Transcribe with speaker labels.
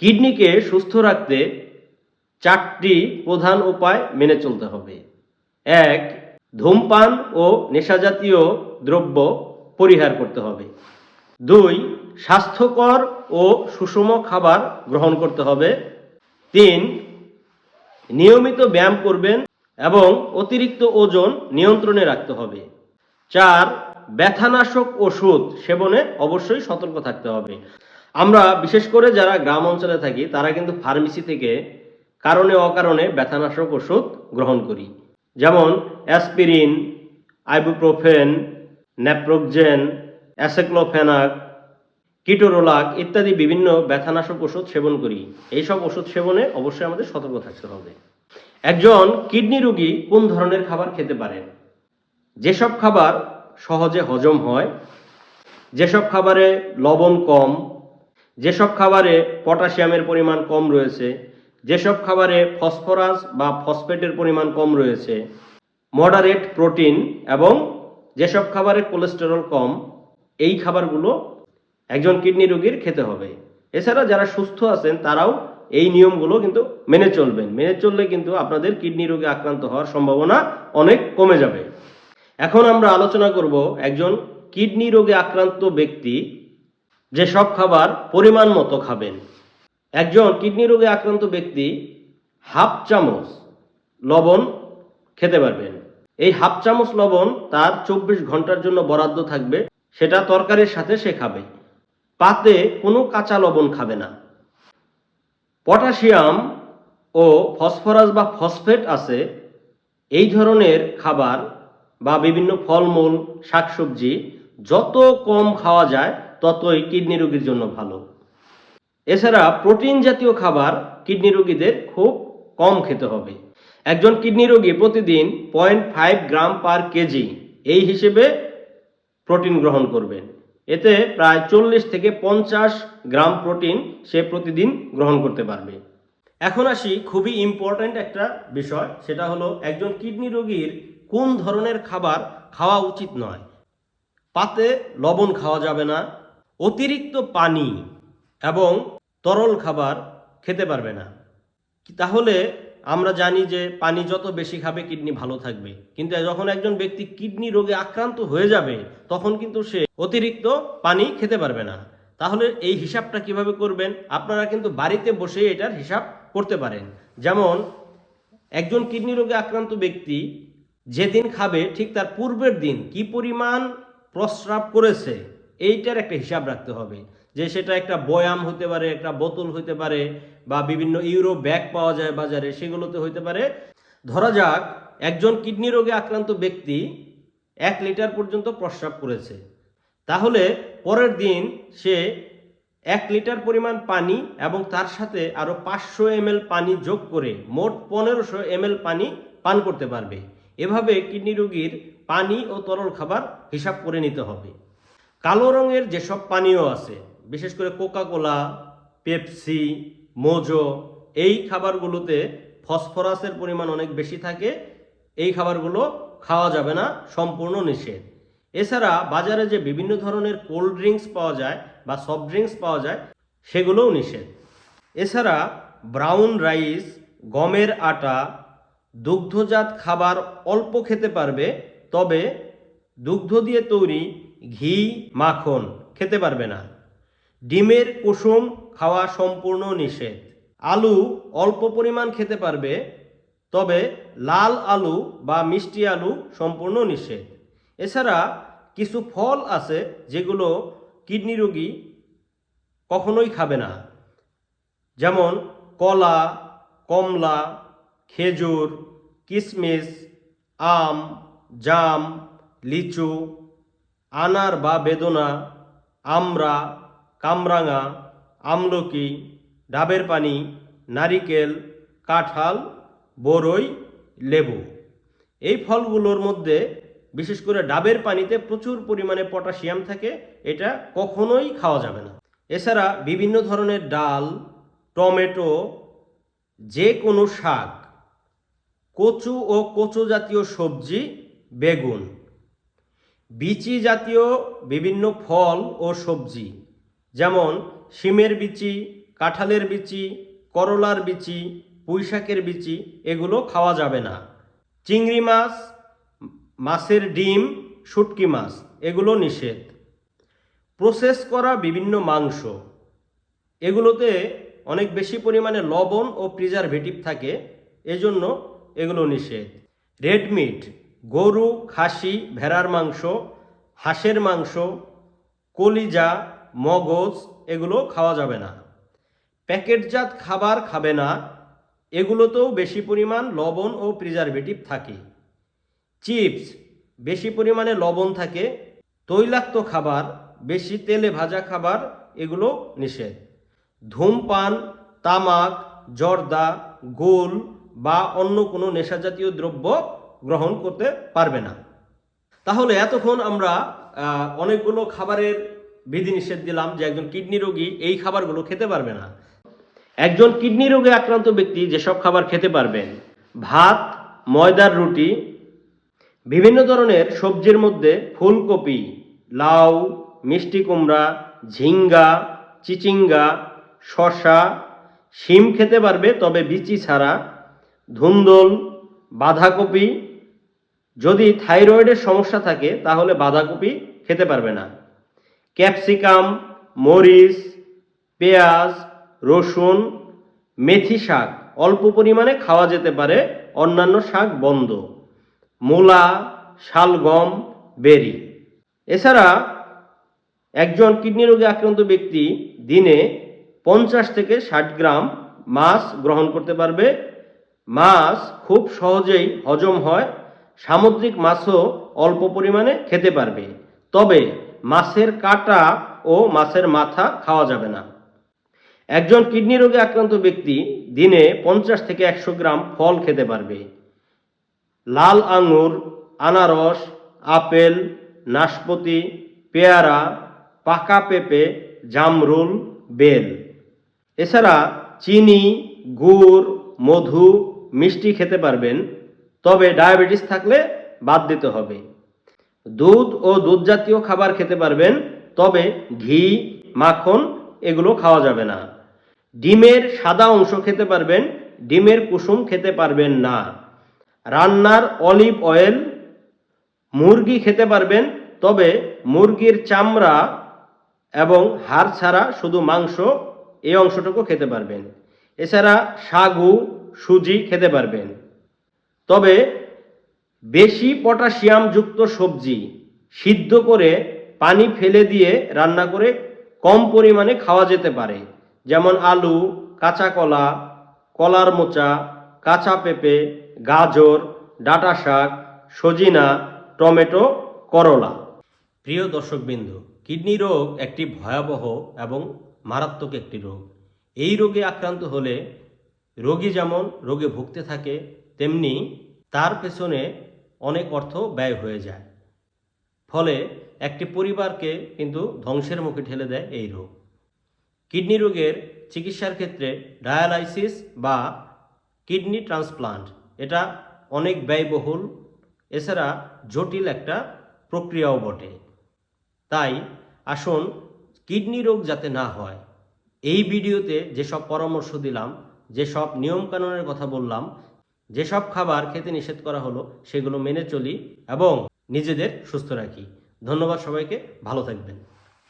Speaker 1: কিডনিকে সুস্থ রাখতে চারটি প্রধান উপায় মেনে চলতে হবে। এক, ধূমপান ও নেশাজাতীয় দ্রব্য পরিহার করতে হবে। দুই, স্বাস্থ্যকর ও সুষম খাবার গ্রহণ করতে হবে। তিন, নিয়মিত ব্যায়াম করবেন এবং অতিরিক্ত ওজন নিয়ন্ত্রণে রাখতে হবে। চার, ব্যথানাশক ওষুধ সেবনে অবশ্যই সতর্ক থাকতে হবে। আমরা, বিশেষ করে যারা গ্রাম অঞ্চলে থাকি, তারা কিন্তু ফার্মেসি থেকে কারণে অকারণে ব্যথানাশক ওষুধ গ্রহণ করি। যেমন aspirin, ibuprofen naproxen aceclofenac, ketorolac ইত্যাদি বিভিন্ন ব্যথানাশক ওষুধ সেবন করি। এইসব ওষুধ সেবনে অবশ্যই আমাদের সতর্ক থাকতে হবে। একজন কিডনি রোগী কোন ধরনের খাবার খেতে পারেন? যেসব খাবার সহজে হজম হয়, যেসব খাবারে লবণ কম যেসব খাবারে পটাশিয়ামের পরিমাণ কম রয়েছে, যেসব খাবারে ফসফরাস বা ফসফেটের পরিমাণ কম রয়েছে মডারেট প্রোটিন এবং যেসব খাবারে কোলেস্টেরল কম, এই খাবারগুলো একজন কিডনি রোগীর খেতে হবে। এছাড়া যারা সুস্থ আছেন, তারাও এই নিয়মগুলো কিন্তু মেনে চলবেন। মেনে চললে কিন্তু আপনাদের কিডনি রোগে আক্রান্ত হওয়ার সম্ভাবনা অনেক কমে যাবে। এখন আমরা আলোচনা করব একজন কিডনি রোগে আক্রান্ত ব্যক্তি যে সব খাবার পরিমাণ মতো খাবেন। একজন কিডনি রোগে আক্রান্ত ব্যক্তি হাফ চামচ লবণ খেতে পারবেন। এই হাফ চামচ লবণ তার চব্বিশ ঘণ্টার জন্য বরাদ্দ থাকবে, সেটা তরকারির সাথে সে খাবে। পাতে কোনো কাঁচা লবণ খাবে না। পটাশিয়াম ও ফসফরাস বা ফসফেট আছে, এই ধরনের খাবার বা বিভিন্ন ফলমূল, শাকসবজি যত কম খাওয়া যায় ততই কিডনি রোগীর জন্য ভালো। এছাড়া প্রোটিন জাতীয় খাবার কিডনি রোগীদের খুব কম খেতে হবে। একজন কিডনি রোগী প্রতিদিন point five gram per KG, এই হিসেবে প্রোটিন গ্রহণ করবেন এতে প্রায় চল্লিশ থেকে পঞ্চাশ গ্রাম প্রোটিন সে প্রতিদিন গ্রহণ করতে পারবে। এখন আসি খুবই ইম্পর্ট্যান্ট একটা বিষয়, সেটা হলো একজন কিডনি রোগীর কোন ধরনের খাবার খাওয়া উচিত নয়। পাতে লবণ খাওয়া যাবে না অতিরিক্ত পানি এবং তরল খাবার খেতে পারবে না। তাহলে আমরা জানি যে পানি যত বেশি খাবে, কিডনি ভালো থাকবে। কিন্তু যখন একজন ব্যক্তি কিডনি রোগে আক্রান্ত হয়ে যাবে, তখন কিন্তু সে অতিরিক্ত পানি খেতে পারবে না। তাহলে এই হিসাবটা কীভাবে করবেন? আপনারা কিন্তু বাড়িতে বসে এটার হিসাব করতে পারেন। যেমন, একজন কিডনি রোগে আক্রান্ত ব্যক্তি যেদিন খাবে, ঠিক তার পূর্বের দিন কি পরিমাণ প্রস্রাব করেছে? এইটার একটা হিসাব রাখতে হবে যে সেটা একটা বয়াম হতে পারে, একটা বোতল হতে পারে বা বিভিন্ন ইউরো ব্যাগ পাওয়া যায় বাজারে, সেগুলোতে হতে পারে। ধরা যাক, একজন কিডনি রোগে আক্রান্ত ব্যক্তি এক লিটার পর্যন্ত প্রস্রাব করেছে। তাহলে পরের দিন সে এক লিটার পরিমাণ পানি এবং তার সাথে আরও পাঁচশো এমএল পানি যোগ করে মোট পনেরোশো এমএল পানি পান করতে পারবে। এভাবে কিডনি রোগীর পানি ও তরল খাবার হিসাব করে নিতে হবে। কালো রঙের যেসব পানীয় আছে, বিশেষ করে কোকা কোলা পেপসি, মোজো, এই খাবারগুলোতে ফসফরাসের পরিমাণ অনেক বেশি থাকে, এই খাবারগুলো খাওয়া যাবে না, সম্পূর্ণ নিষেধ। এছাড়া বাজারে যে বিভিন্ন ধরনের কোল্ড ড্রিঙ্কস পাওয়া যায় বা সফট ড্রিঙ্কস পাওয়া যায়, সেগুলোও নিষেধ। এছাড়া ব্রাউন রাইস, গমের আটা, দুগ্ধজাত খাবার অল্প খেতে পারবে, তবে দুগ্ধ দিয়ে তৈরি ঘি, মাখন, খেতে পারবে না। ডিমের কুসুম খাওয়া সম্পূর্ণ নিষেধ। আলু অল্প পরিমাণ খেতে পারবে, তবে লাল আলু বা মিষ্টি আলু সম্পূর্ণ নিষেধ। এছাড়া কিছু ফল আছে যেগুলো কিডনি রোগী কখনোই খাবে না। যেমন কলা, কমলা, খেজুর কিশমিশ আম, জাম, লিচু আনার বা বেদনা, আমরা, কামরাঙা, আমলকি, ডাবের পানি, নারিকেল, কাঁঠাল, বরই, লেবু। এই ফলগুলোর মধ্যে বিশেষ করে ডাবের পানিতে প্রচুর পরিমাণে পটাশিয়াম থাকে, এটা কখনোই খাওয়া যাবে না। এছাড়া বিভিন্ন ধরনের ডাল, টমেটো যে কোনো শাক, কচু ও কচু জাতীয় সবজি, বেগুন বিচি জাতীয় বিভিন্ন ফল ও সবজি, যেমন শিমের বিচি, কাঁঠালের বিচি, করলার বিচি, পুঁইশাকের বিচি, এগুলো খাওয়া যাবে না। চিংড়ি মাছ, মাছের ডিম, শুটকি মাছ, এগুলো নিষেধ। প্রসেস করা বিভিন্ন মাংস, এগুলোতে অনেক বেশি পরিমাণে লবণ ও প্রিজারভেটিভ থাকে, এজন্য এগুলো নিষেধ। রেড মিট গরু, খাসি, ভেড়ার মাংস, হাঁসের মাংস, কলিজা, মগজ, এগুলো খাওয়া যাবে না। প্যাকেটজাত খাবার খাবে না, এগুলোতেও বেশি পরিমাণ লবণ ও প্রিজারভেটিভ থাকে। চিপস, বেশি পরিমাণে লবণ থাকে, তৈলাক্ত খাবার, বেশি তেলে ভাজা খাবার, এগুলো নিষেধ। ধূমপান, তামাক, জর্দা, গোল বা অন্য কোনো নেশাজাতীয় দ্রব্য গ্রহণ করতে পারবে না। তাহলে এতক্ষণ আমরা অনেকগুলো খাবারের বিধিনিষেধ দিলাম যে একজন কিডনি রোগী এই খাবারগুলো খেতে পারবে না। একজন কিডনি রোগে আক্রান্ত ব্যক্তি যেসব খাবার খেতে পারবেন, ভাত, ময়দার রুটি, বিভিন্ন ধরনের সবজির মধ্যে ফুলকপি, লাউ, মিষ্টি কুমড়া, ঝিঙ্গা, চিচিঙ্গা শশা শিম খেতে পারবে, তবে বিচি ছাড়া ধুন্দল, বাঁধাকপি যদি থাইরয়েডের সমস্যা থাকে, তাহলে বাঁধাকপি খেতে পারবে না। ক্যাপসিকাম, মরিচ, পেঁয়াজ, রসুন, মেথি শাক অল্প পরিমাণে খাওয়া যেতে পারে, অন্যান্য শাক বন্ধ। মূলা, শালগম, বেরি। এছাড়া একজন কিডনি রোগে আক্রান্ত ব্যক্তি দিনে পঞ্চাশ থেকে ষাট গ্রাম মাছ গ্রহণ করতে পারবে। মাছ খুব সহজেই হজম হয় সামুদ্রিক মাছও অল্প পরিমাণে খেতে পারবে। তবে মাছের কাটা ও মাছের মাথা খাওয়া যাবে না। একজন কিডনি রোগে আক্রান্ত ব্যক্তি দিনে পঞ্চাশ থেকে একশো গ্রাম ফল খেতে পারবে। লাল আঙুর, আনারস, আপেল, নাশপাতি, পেয়ারা, পাকা পেঁপে, জামরুল, বেল। এছাড়া চিনি, গুড়, মধু, মিষ্টি খেতে পারবেন তবে ডায়াবেটিস থাকলে বাদ দিতে হবে। দুধ ও দুধ জাতীয় খাবার খেতে পারবেন, তবে ঘি, মাখন এগুলো খাওয়া যাবে না। ডিমের সাদা অংশ খেতে পারবেন, ডিমের কুসুম খেতে পারবেন না। রান্নার অলিভ অয়েল, মুরগি খেতে পারবেন, তবে মুরগির চামড়া এবং হাড় ছাড়া শুধু মাংস এই অংশটুকু খেতে পারবেন। এছাড়া সাগু, সুজি খেতে পারবেন। তবে বেশি পটাশিয়ামযুক্ত সবজি সিদ্ধ করে পানি ফেলে দিয়ে রান্না করে কম পরিমাণে খাওয়া যেতে পারে। যেমন আলু, কাঁচা কলা, কলার মোচা, কাঁচা পেঁপে, গাজর, ডাঁটা শাক, সজিনা, টমেটো, করলা। প্রিয় দর্শকবৃন্দ, কিডনি রোগ একটি ভয়াবহ এবং মারাত্মক একটি রোগ। এই রোগে আক্রান্ত হলে রোগী যেমন রোগে ভুগতে থাকে তেমনি তার পেছনে অনেক অর্থ ব্যয় হয়ে যায়। ফলে একটি পরিবারকে কিন্তু ধ্বংসের মুখে ঠেলে দেয় এই রোগ। কিডনি রোগের চিকিৎসার ক্ষেত্রে ডায়ালাইসিস বা কিডনি ট্রান্সপ্লান্ট এটা অনেক ব্যয়বহুল, এছাড়া জটিল একটা প্রক্রিয়াও বটে। তাই আসুন কিডনি রোগ যাতে না হয়, এই ভিডিওতে যেসব পরামর্শ দিলাম, যেসব নিয়মকানুনের কথা বললাম যেসব খাবার খেতে নিষেধ করা হলো, সেগুলো মেনে চলি এবং নিজেদের সুস্থ রাখি। ধন্যবাদ সবাইকে, ভালো থাকবেন।